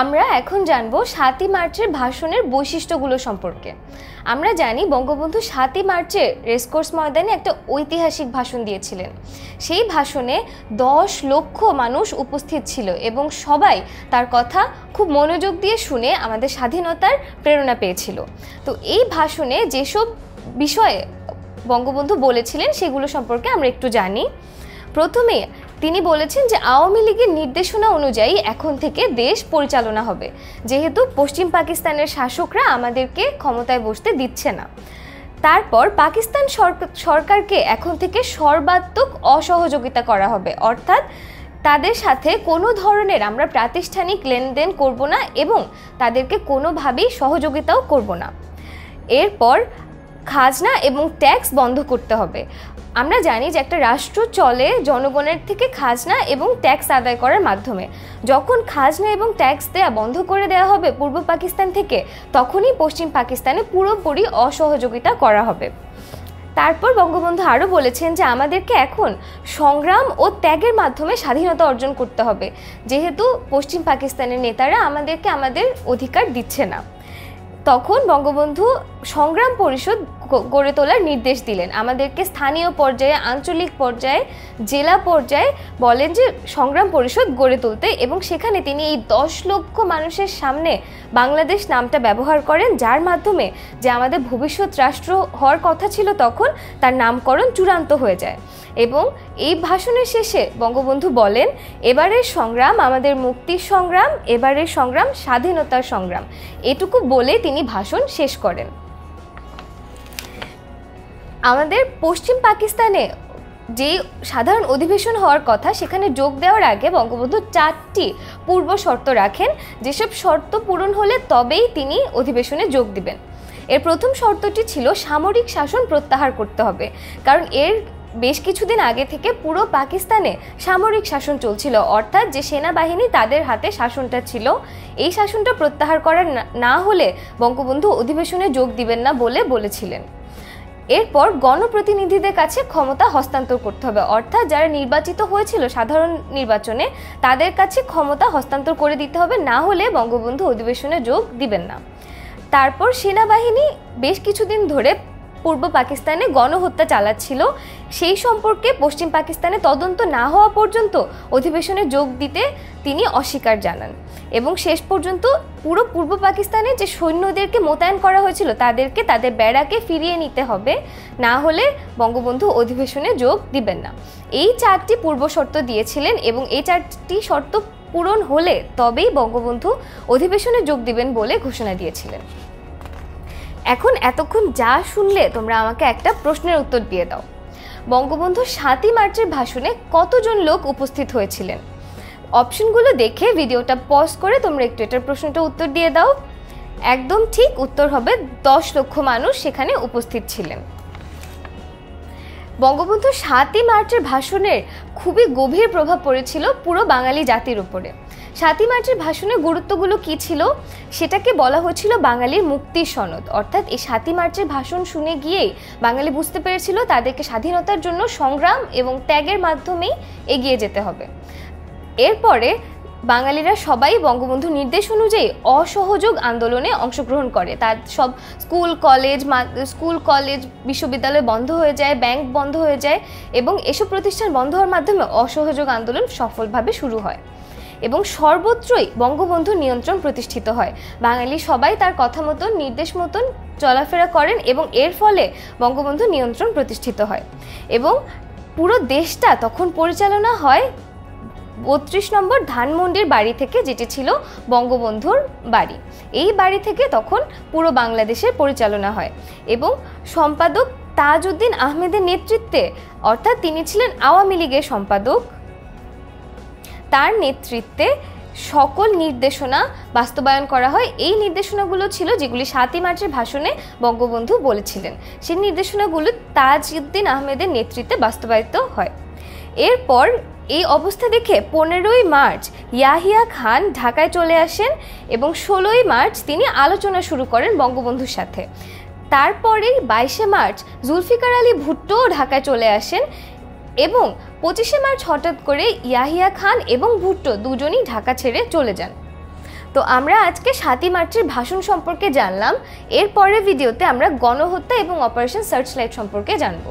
আমরা এখন জানব সাতই মার্চের ভাষণের বৈশিষ্ট্যগুলো সম্পর্কে। আমরা জানি বঙ্গবন্ধু সাতই মার্চে রেসকোর্স ময়দানে একটা ঐতিহাসিক ভাষণ দিয়েছিলেন। সেই ভাষণে দশ লক্ষ মানুষ উপস্থিত ছিল এবং সবাই তার কথা খুব মনোযোগ দিয়ে শুনে আমাদের স্বাধীনতার প্রেরণা পেয়েছিল। তো এই ভাষণে যেসব বিষয়ে বঙ্গবন্ধু বলেছিলেন সেগুলো সম্পর্কে আমরা একটু জানি। প্রথমে তিনি বলেছেন যে আওয়ামী লীগের নির্দেশনা অনুযায়ী এখন থেকে দেশ পরিচালনা হবে। যেহেতু পশ্চিম পাকিস্তানের শাসকরা আমাদেরকে ক্ষমতায় বসতে দিচ্ছে না। তারপর পাকিস্তান সরকারকে এখন থেকে সর্বাত্মক অসহযোগিতা করা হবে। অর্থাৎ তাদের সাথে কোনো ধরনের আমরা প্রাতিষ্ঠানিক লেনদেন করব না এবং তাদেরকে কোনোভাবেই সহযোগিতাও করব না। এরপর খাজনা এবং ট্যাক্স বন্ধ করতে হবে। আমরা জানি যে একটা রাষ্ট্র চলে জনগণের থেকে খাজনা এবং ট্যাক্স আদায় করার মাধ্যমে। যখন খাজনা এবং ট্যাক্স দেওয়া বন্ধ করে দেওয়া হবে পূর্ব পাকিস্তান থেকে, তখনই পশ্চিম পাকিস্তানে পুরোপুরি অসহযোগিতা করা হবে। তারপর বঙ্গবন্ধু আরও বলেছেন যে আমাদেরকে এখন সংগ্রাম ও ত্যাগের মাধ্যমে স্বাধীনতা অর্জন করতে হবে। যেহেতু পশ্চিম পাকিস্তানের নেতারা আমাদেরকে আমাদের অধিকার দিচ্ছে না। তখন বঙ্গবন্ধু সংগ্রাম পরিষদ গড়ে তোলার নির্দেশ দিলেন। আমাদেরকে স্থানীয় পর্যায়ে, আঞ্চলিক পর্যায়ে, জেলা পর্যায়ে বলেন যে, সংগ্রাম পরিষদ গড়ে তুলতে এবং সেখানে তিনি এই দশ লক্ষ মানুষের সামনে বাংলাদেশ নামটা ব্যবহার করেন, যার মাধ্যমে যে আমাদের ভবিষ্যৎ রাষ্ট্র হওয়ার কথা ছিল তখন, তার নামকরণ চূড়ান্ত হয়ে যায়। এবং এই ভাষণের শেষে বঙ্গবন্ধু বলেন, এবারের সংগ্রাম আমাদের মুক্তির সংগ্রাম, এবারের সংগ্রাম স্বাধীনতার সংগ্রাম। এটুকু বলে তিনি ভাষণ শেষ করেন। আমাদের পশ্চিম পাকিস্তানে যে সাধারণ অধিবেশন হওয়ার কথা, সেখানে যোগ দেওয়ার আগে বঙ্গবন্ধু চারটি পূর্ব শর্ত রাখেন। যেসব শর্ত পূরণ হলে তবেই তিনি অধিবেশনে যোগ দিবেন। এর প্রথম শর্তটি ছিল সামরিক শাসন প্রত্যাহার করতে হবে। কারণ এর বেশ কিছুদিন আগে থেকে পুরো পাকিস্তানে সামরিক শাসন চলছিল। অর্থাৎ যে সেনাবাহিনী তাদের হাতে শাসনটা ছিল, এই শাসনটা প্রত্যাহার করার না হলে বঙ্গবন্ধু অধিবেশনে যোগ দিবেন না বলে বলেছিলেন। এরপর গণপ্রতিনিধিদের কাছে ক্ষমতা হস্তান্তর করতে হবে। অর্থাৎ যারা নির্বাচিত হয়েছিল সাধারণ নির্বাচনে, তাদের কাছে ক্ষমতা হস্তান্তর করে দিতে হবে। না হলে বঙ্গবন্ধু অধিবেশনে যোগ দিবেন না। তারপর সেনাবাহিনী বেশ কিছুদিন ধরে পূর্ব পাকিস্তানে গণহত্যা চালাচ্ছিল। সেই সম্পর্কে পশ্চিম পাকিস্তানে তদন্ত না হওয়া পর্যন্ত অধিবেশনে যোগ দিতে তিনি অস্বীকার জানান এবং শেষ পর্যন্ত পুরো পূর্ব পাকিস্তানে যে সৈন্যদেরকে মোতায়েন করা হয়েছিল, তাদেরকে তাদের বেড়াকে ফিরিয়ে নিতে হবে, না হলে বঙ্গবন্ধু অধিবেশনে যোগ দিবেন না। এই চারটি পূর্ব শর্ত দিয়েছিলেন এবং এই চারটি শর্ত পূরণ হলে তবেই বঙ্গবন্ধু অধিবেশনে যোগ দিবেন বলে ঘোষণা দিয়েছিলেন। এখন এতক্ষণ যা শুনলে তোমরা আমাকে একটা প্রশ্নের উত্তর দিয়ে দাও। বঙ্গবন্ধু সাতই মার্চের ভাষণে কতজন লোক উপস্থিত হয়েছিলেন? অপশনগুলো দেখে ভিডিওটা পজ করে তোমরা একটু এটার প্রশ্নটা উত্তর দিয়ে দাও। একদম ঠিক উত্তর হবে দশ লক্ষ মানুষ সেখানে উপস্থিত ছিলেন। বঙ্গবন্ধু সাতই মার্চের ভাষণের খুবই গভীর প্রভাব পড়েছিল পুরো বাঙালি জাতির উপরে। সাতই মার্চের ভাষণের গুরুত্বগুলো কি ছিল? সেটাকে বলা হয়েছিল বাঙালির মুক্তির সনদ। অর্থাৎ এই সাতই মার্চের ভাষণ শুনে গিয়েই বাঙালি বুঝতে পেরেছিল তাদেরকে স্বাধীনতার জন্য সংগ্রাম এবং ত্যাগের মাধ্যমেই এগিয়ে যেতে হবে। এরপরে বাঙালিরা সবাই বঙ্গবন্ধু নির্দেশ অনুযায়ী অসহযোগ আন্দোলনে অংশগ্রহণ করে। তার সব স্কুল, কলেজ স্কুল, কলেজ, বিশ্ববিদ্যালয় বন্ধ হয়ে যায়, ব্যাংক বন্ধ হয়ে যায় এবং এসব প্রতিষ্ঠান বন্ধ হওয়ার মাধ্যমে অসহযোগ আন্দোলন সফলভাবে শুরু হয়। এবং সর্বত্রই বঙ্গবন্ধু নিয়ন্ত্রণ প্রতিষ্ঠিত হয়। বাঙালি সবাই তার কথা মতন, নির্দেশ মতন চলাফেরা করেন এবং এর ফলে বঙ্গবন্ধু নিয়ন্ত্রণ প্রতিষ্ঠিত হয়। এবং পুরো দেশটা তখন পরিচালনা হয় বত্রিশ নম্বর ধানমন্ডির বাড়ি থেকে, যেটি ছিল বঙ্গবন্ধুর বাড়ি। এই বাড়ি থেকে তখন পুরো বাংলাদেশের পরিচালনা হয় এবং সম্পাদক তাজউদ্দিন আহমেদের নেতৃত্বে, অর্থাৎ তিনি ছিলেন আওয়ামী লীগের সম্পাদক। তার নেতৃত্বে সকল নির্দেশনা বাস্তবায়ন করা হয়। এই নির্দেশনাগুলো ছিল যেগুলি সাতই মার্চের ভাষণে বঙ্গবন্ধু বলেছিলেন। সেই নির্দেশনাগুলো তাজউদ্দিন আহমেদের নেতৃত্বে বাস্তবায়িত হয়। এরপর এই অবস্থা দেখে পনেরোই মার্চ ইয়াহিয়া খান ঢাকায় চলে আসেন এবং ষোলোই মার্চ তিনি আলোচনা শুরু করেন বঙ্গবন্ধুর সাথে। তারপরেই বাইশে মার্চ জুলফিকার আলী ভুট্টোও ঢাকায় চলে আসেন এবং পঁচিশে মার্চ হঠাৎ করে ইয়াহিয়া খান এবং ভুট্টো দুজনই ঢাকা ছেড়ে চলে যান। তো আমরা আজকে সাতই মার্চের ভাষণ সম্পর্কে জানলাম, এরপরের ভিডিওতে আমরা গণহত্যা এবং অপারেশন সার্চ লাইট সম্পর্কে জানব।